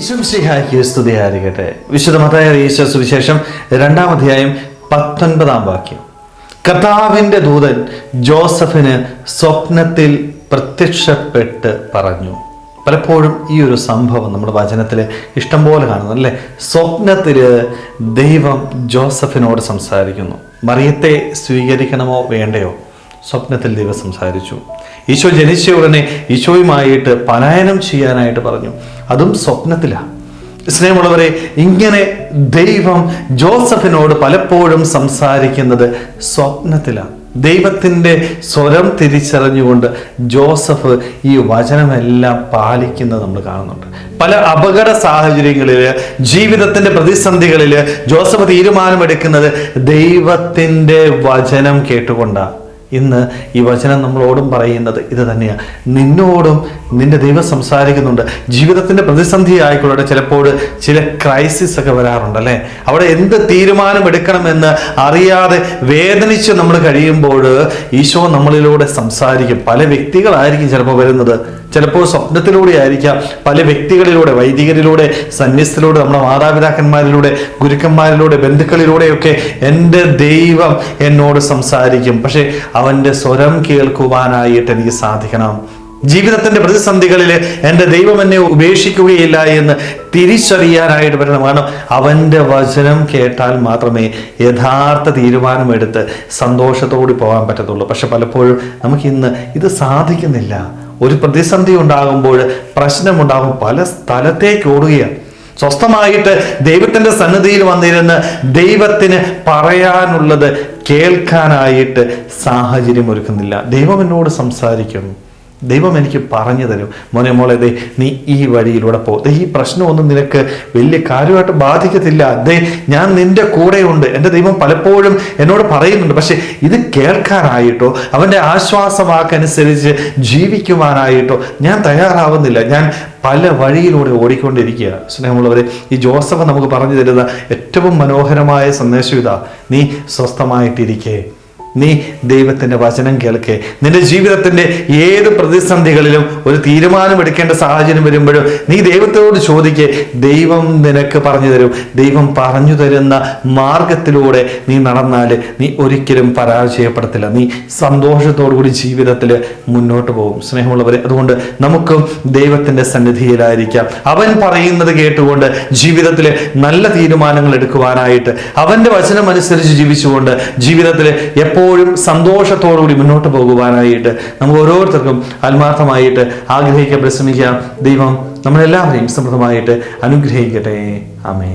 വിശംസിഹായ്ക്ക് സ്തുതിയായിരിക്കട്ടെ വിശുദ്ധമതായ ഈശോ സുവിശേഷം രണ്ടാം അധ്യായം പത്തൊൻപതാം വാക്യം. കർത്താവിന്റെ ദൂതൻ ജോസഫിന് സ്വപ്നത്തിൽ പ്രത്യക്ഷപ്പെട്ട് പറഞ്ഞു. പലപ്പോഴും ഈ ഒരു സംഭവം നമ്മുടെ വചനത്തിൽ ഇഷ്ടംപോലെ കാണുന്നു അല്ലേ? സ്വപ്നത്തിൽ ദൈവം ജോസഫിനോട് സംസാരിക്കുന്നു. മറിയത്തെ സ്വീകരിക്കണമോ വേണ്ടയോ? സ്വപ്നത്തിൽ ദൈവം സംസാരിച്ചു. ഈശോ ജനിച്ച ഉടനെ ഈശോയുമായിട്ട് പലായനം ചെയ്യാനായിട്ട് പറഞ്ഞു. അതും സ്വപ്നത്തിലാണ് സ്നേഹമുള്ളവരെ ഇങ്ങനെ ദൈവം ജോസഫിനോട് പലപ്പോഴും സംസാരിക്കുന്നത് സ്വപ്നത്തിലാണ് ദൈവത്തിന്റെ സ്വരം തിരിച്ചറിഞ്ഞുകൊണ്ട് ജോസഫ് ഈ വചനമെല്ലാം പാലിക്കുന്നത് നമ്മൾ കാണുന്നുണ്ട്. പല അപകട സാഹചര്യങ്ങളിൽ ജീവിതത്തിന്റെ പ്രതിസന്ധികളിൽ ജോസഫ് തീരുമാനമെടുക്കുന്നത് ദൈവത്തിന്റെ വചനം കേട്ടുകൊണ്ടാണ് ഇന്ന് ഈ വചനം നമ്മളോടും പറയുന്നത് ഇത് തന്നെയാണ് നിന്നോടും നിന്റെ ദൈവം സംസാരിക്കുന്നുണ്ട്. ജീവിതത്തിന്റെ പ്രതിസന്ധി ആയിക്കൊള്ളട്ടെ ചിലപ്പോൾ ചില ക്രൈസിസ് ഒക്കെ വരാറുണ്ട് അല്ലേ? അവിടെ എന്ത് തീരുമാനം എടുക്കണമെന്ന് അറിയാതെ വേദനിച്ച് നമ്മൾ കഴിയുമ്പോൾ ഈശോ നമ്മളിലൂടെ സംസാരിക്കും. പല വ്യക്തികളായിരിക്കും ചിലപ്പോൾ വരുന്നത്. ചിലപ്പോൾ സ്വപ്നത്തിലൂടെ ആയിരിക്കാം പല വ്യക്തികളിലൂടെ വൈദികരിലൂടെ സന്യസ്തിലൂടെ നമ്മുടെ മാതാപിതാക്കന്മാരിലൂടെ ഗുരുക്കന്മാരിലൂടെ ബന്ധുക്കളിലൂടെയൊക്കെ എന്റെ ദൈവം എന്നോട് സംസാരിക്കും. പക്ഷേ അവന്റെ സ്വരം കേൾക്കുവാനായിട്ട് എനിക്ക് സാധിക്കണം. ജീവിതത്തിന്റെ പ്രതിസന്ധികളിൽ എന്റെ ദൈവം എന്നെ ഉപേക്ഷിക്കുകയില്ല എന്ന് തിരിച്ചറിയാനായിട്ട് വരണം കാരണം അവന്റെ വചനം കേട്ടാൽ മാത്രമേ യഥാർത്ഥ തീരുമാനമെടുത്ത് സന്തോഷത്തോടെ പോകാൻ പറ്റത്തുള്ളൂ. പക്ഷെ പലപ്പോഴും നമുക്കിന്ന് ഇത് സാധിക്കുന്നില്ല. ഒരു പ്രതിസന്ധി ഉണ്ടാകുമ്പോൾ പ്രശ്നമുണ്ടാകും. പല സ്ഥലത്തേക്ക് ഓടുകയാണ്. സ്വസ്ഥമായിട്ട് ദൈവത്തിന്റെ സന്നിധിയിൽ വന്നിരുന്ന് ദൈവത്തിന് പറയാനുള്ളത് കേൾക്കാനായിട്ട് സാഹചര്യം ഒരുക്കുന്നില്ല ദൈവം എന്നോട് സംസാരിക്കും ദൈവം എനിക്ക് പറഞ്ഞു തരും. മോനെ മോളെ ദേ നീ ഈ വഴിയിലൂടെ പോ. ഈ പ്രശ്നമൊന്നും നിനക്ക് വലിയ കാര്യമായിട്ട് ബാധിക്കത്തില്ല. ദേ ഞാൻ നിന്റെ കൂടെയുണ്ട്. എന്റെ ദൈവം പലപ്പോഴും എന്നോട് പറയുന്നുണ്ട്. പക്ഷെ ഇത് കേൾക്കാനായിട്ടോ അവന്റെ ആശ്വാസമാക്കനുസരിച്ച് ജീവിക്കുവാനായിട്ടോ ഞാൻ തയ്യാറാവുന്നില്ല. ഞാൻ പല വഴിയിലൂടെ ഓടിക്കൊണ്ടിരിക്കുക സ്നേഹമുള്ളവരെ ഈ ജോസഫ് നമുക്ക് പറഞ്ഞു തരുന്ന ഏറ്റവും മനോഹരമായ സന്ദേശം ഇതാ. നീ സ്വസ്ഥമായിട്ടിരിക്കേ. നീ ദൈവത്തിന്റെ വചനം കേൾക്കേ. നിന്റെ ജീവിതത്തിന്റെ ഏത് പ്രതിസന്ധികളിലും ഒരു തീരുമാനമെടുക്കേണ്ട സാഹചര്യം വരുമ്പോഴും നീ ദൈവത്തോട് ചോദിക്കേ ദൈവം നിനക്ക് പറഞ്ഞു തരും. ദൈവം പറഞ്ഞു തരുന്ന മാർഗത്തിലൂടെ നീ നടന്നാൽ നീ ഒരിക്കലും പരാജയപ്പെടത്തില്ല. നീ സന്തോഷത്തോടുകൂടി ജീവിതത്തിൽ മുന്നോട്ട് പോകും. സ്നേഹമുള്ളവരെ അതുകൊണ്ട് നമുക്കും ദൈവത്തിന്റെ സന്നിധിയിലായിരിക്കാം. അവൻ പറയുന്നത് കേട്ടുകൊണ്ട് ജീവിതത്തിൽ നല്ല തീരുമാനങ്ങൾ എടുക്കുവാനായിട്ട് അവന്റെ വചനമനുസരിച്ച് ജീവിച്ചുകൊണ്ട് ജീവിതത്തിൽ എപ്പോഴും സന്തോഷത്തോടുകൂടി മുന്നോട്ട് പോകുവാനായിട്ട് നമുക്ക് ഓരോരുത്തർക്കും ആത്മാർത്ഥമായിട്ട് ആഗ്രഹിക്കാൻ പരിശ്രമിക്കാം. ദൈവം നമ്മളെല്ലാവരെയും സമൃദ്ധമായിട്ട് അനുഗ്രഹിക്കട്ടെ. ആമേ